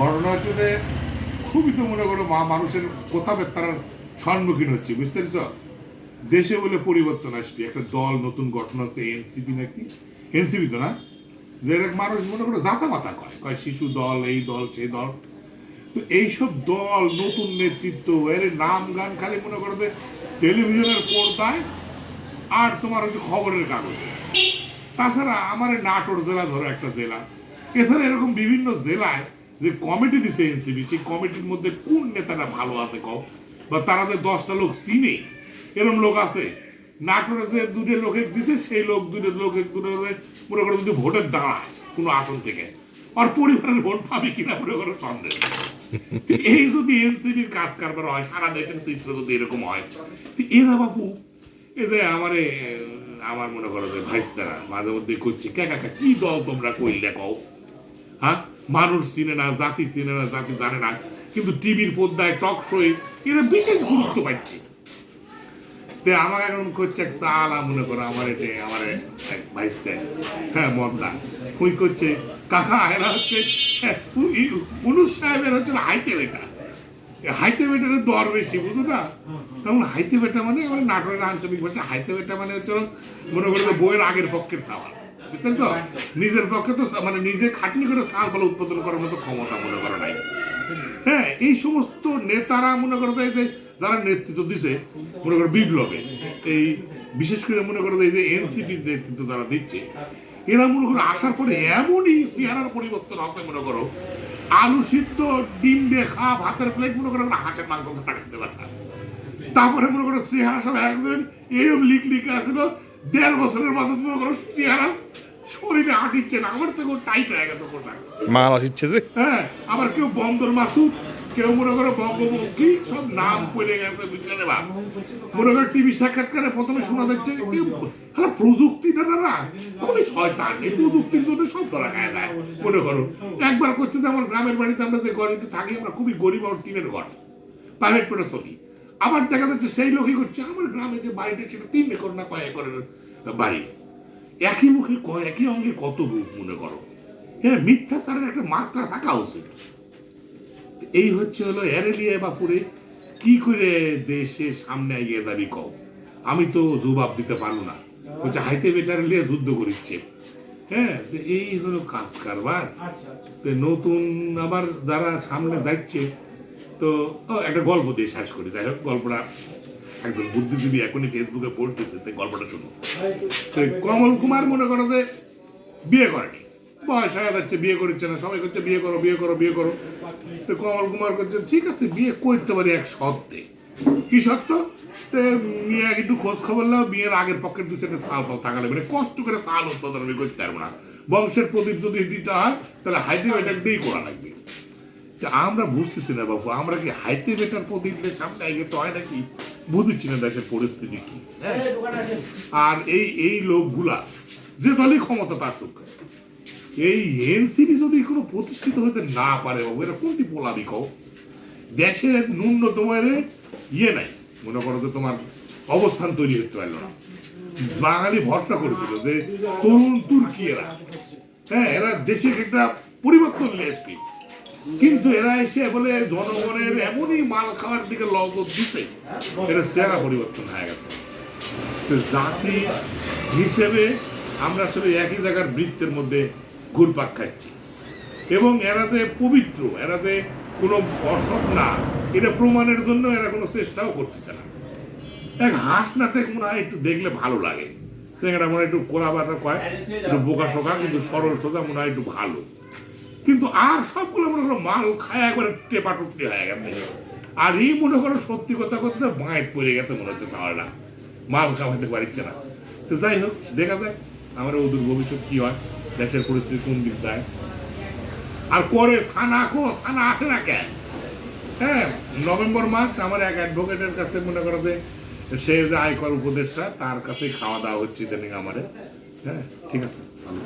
ঘটনা যে খুবই তো মনে করো মা মানুষের কথাবার্তার সম্মুখীন হচ্ছে, বুঝতে পেরেছ? দেশে বলে পরিবর্তন আসবে, একটা দল নতুন গঠন হচ্ছে এনসিপি নাকি? এনসিপি তো না? যে মানুষ মনে করো জাতা মাতা করে, কয় শিশু দল, এই দল, সেই দল। তো এইসব দল নতুন নেতৃত্ব, এর নাম গান খালি মনে করো যে টেলিভিশনের পর্দায় আর তোমার হচ্ছে খবরের কাগজে। তাছাড়া আমার নাটোর জেলা ধরো একটা জেলা, এছাড়া এরকম বিভিন্ন জেলায় যে কমিটি দিছে এনসিবি সেই কমিটির মধ্যে কোন নেতারা ভালো আছে কও? বা তারা যে দশটা লোক চিনে এরকম লোক আছে? নাটোরে যে দুটো লোকে দিছে, সেই লোক দুটো লোকে দুটো মনে করো যদি ভোটের দাঁড়ায় কোনো আসন থেকে, আর পরিবারের ভোট পাবে কিনা মনে করো সন্দেহ। এই যদি এনসিবির কাজ কারবার হয়, সারা দেশের চিত্র যদি এরকম হয় এরা বাবু এই যে আমারে, আমার মনে করো যে ভাইস্তারা মাঝে মধ্যে করছে কাকা কি দল তোমরা কইলে কও? হ্যাঁ? মানুষ চিনে না জাতি চিনে না জাতি জানে না কিন্তু টিভির পর্দায় টক শোয়ে এরা বিশেষ গুরুত্ব পাচ্ছে। তে আমাকে এখন করছে এক সালা মনে করো আমার এটা আমার এক ভাইস্তে হ্যাঁ মদনা। ওই করছে কাকা এরা হচ্ছে হ্যাঁ, উ- সাহেবের হচ্ছে হাইতে বেটা। হাইতে বেটার দর বেশি বুঝো না? তেমন হাইতে বেটা মানে আমার নাটোরের আঞ্চলিক ভাষা হাইতে বেটা মানে হচ্ছে মনে করো যে বইয়ের আগের পক্ষের খাওয়া বুঝলেন তো? নিজের পক্ষে তো মানে নিজে খাটনি করে সাল ফল উৎপাদন করার মতো ক্ষমতা মনে করো নাই। হ্যাঁ এই সমস্ত নেতারা মনে করো যে এই যে, যারা নেতৃত্ব দিছে, মনে করো বিপ্লবে, এই বিশেষ করে মনে করো যে এই যে, এনসিপির নেতৃত্ব যারা দিচ্ছে, এরা মনে করো আসার পরে এমনই চেহারার পরিবর্তন হতে মনে করো, আলু সিদ্ধ, ডিম দিয়ে খাওয়া ভাতের প্লেট মনে করো হাঁসের মাংস দিতে পারতাম তারপরে মনে করো চেহারা সব একজন এরকম লিক লিখে আসছিল দেড় বছরের মনে করো চেহারা শরীরে আটিচ্ছে না আমার থেকে টাইট হয়ে গেছে পোশাক মাল আসছে যে? হ্যাঁ আবার কেউ বন্দর মাসুদ কেউ মনে করো বঙ্গবন্ধু সব নাম পড়ে গেছে বুঝলে বাপ? মনে করো টিভি সাক্ষাৎকারে প্রথমে শোনা যাচ্ছে হ্যাঁ প্রযুক্তিটা না না খুবই শয়তান এই প্রযুক্তির জন্য সব ধরা খায় দেয় মনে করো। একবার করছে যে আমার গ্রামের বাড়িতে আমরা যে গড়িতে থাকি আমরা খুবই গরিব আমার টিনের ঘর প্রাইভেট পেটে চলি। আবার দেখা যাচ্ছে সেই লোকই করছে আমার গ্রামে যে বাড়িটা সেটা তিন একর না কয় একরের বাড়ি। একই মুখে কয় একই অঙ্গে কত রূপ মনে করো। হ্যাঁ মিথ্যাচারের একটা মাত্রা থাকা উচিত। এই হচ্ছে হলো এরেলিয়া বাপুরে কি করে দেশের সামনে এগিয়ে যাবি কও? আমি তো জবাব দিতে পারব না। হচ্ছে হাইতে বেটার লিয়ে যুদ্ধ করিচ্ছে। হ্যাঁ এই হলো কাজ কারবার। নতুন আবার যারা সামনে যাচ্ছে তো একটা গল্প দিয়ে শেষ করি। যাই হোক, গল্পটা একজন বুদ্ধিজীবী এখনই ফেসবুকে পড়তেছে তাই গল্পটা শুনো তো কমল কুমার মনে করো যে বিয়ে করেনি বয়স হয়ে যাচ্ছে, বিয়ে করছে না, সবাই করছে, বিয়ে করো বিয়ে করো বিয়ে করো। তো কমল কুমার করছে, ঠিক আছে, বিয়ে করতে পারি এক সত্ত্বে কি সত্য তো, মেয়ে, একটু খোঁজ খবর নাও, বিয়ের আগের পক্ষের দু সেটা সাল থাকালে মানে কষ্ট করে সাল উৎপাদন আমি করতে পারব না। বংশের প্রদীপ যদি দিতে হয়, তাহলে বেটার দিয়েই করা লাগবে। আমরা বুঝতেছি না বাবু আমরা কি হাইতে বেটার প্রদীপের সামনে আগে তো হয় নাকি? বুঝছি না দেশের পরিস্থিতি কি হ্যাঁ? আর এই এই লোকগুলা যে দলই ক্ষমতা আসুক এই এনসিপি যদি কোনো প্রতিষ্ঠিত হতে না পারে বাবু এরা কোনটি পোলাবি কও? দেশের ন্যূনতম এর ইয়ে নাই। মনে করো যে তোমার অবস্থান তৈরি হতে পারল না। বাঙালি ভরসা করেছিল যে তরুণ তুর্কি এরা। হ্যাঁ এরা দেশের একটা পরিবর্তন নিয়ে আসবে কিন্তু এরা এসে বলে, জনগণের এমনই মাল খাওয়ার দিকে লজত দিছে এটা চেহারা পরিবর্তন হয়ে গেছে। তো জাতি হিসেবে আমরা আসলে একই জায়গার বৃত্তের মধ্যে ঘুরপাক খাচ্ছি। এবং এরা যে পবিত্র, এরা যে কোনো অসৎ না, এটা প্রমাণের জন্য এরা কোনো চেষ্টাও করতেছে না। এক হাঁস না দেখ মনে হয় একটু দেখলে ভালো লাগে। সেখানে মনে হয় একটু কোলা বাটা কয়, একটু বোকা শোকা, কিন্তু সরল সোজা মনে হয় একটু ভালো। কিন্তু আর সবগুলো মনে করো মাল খায় একবারে টেপা টুপটি হয়ে গেছে। আর এই মনে করো সত্যি কথা কথা বাঁয় পড়ে গেছে মনে হচ্ছে সাওয়ারটা মাল খাওয়াতে পারছে না। তো যাই হোক, দেখা যাক আমার ওদের ভবিষ্যৎ কি হয়, দেশের পরিস্থিতি কোন দিক যায়। আর করে সানা কো, সানা আছে না কে? হ্যাঁ নভেম্বর মাস আমার এক অ্যাডভোকেটের কাছে মনে করো যে সে যে আয়কর উপদেষ্টা, তার কাছে খাওয়া দাওয়া হচ্ছে ইদানিং আমারে হ্যাঁ ঠিক আছে। ভালো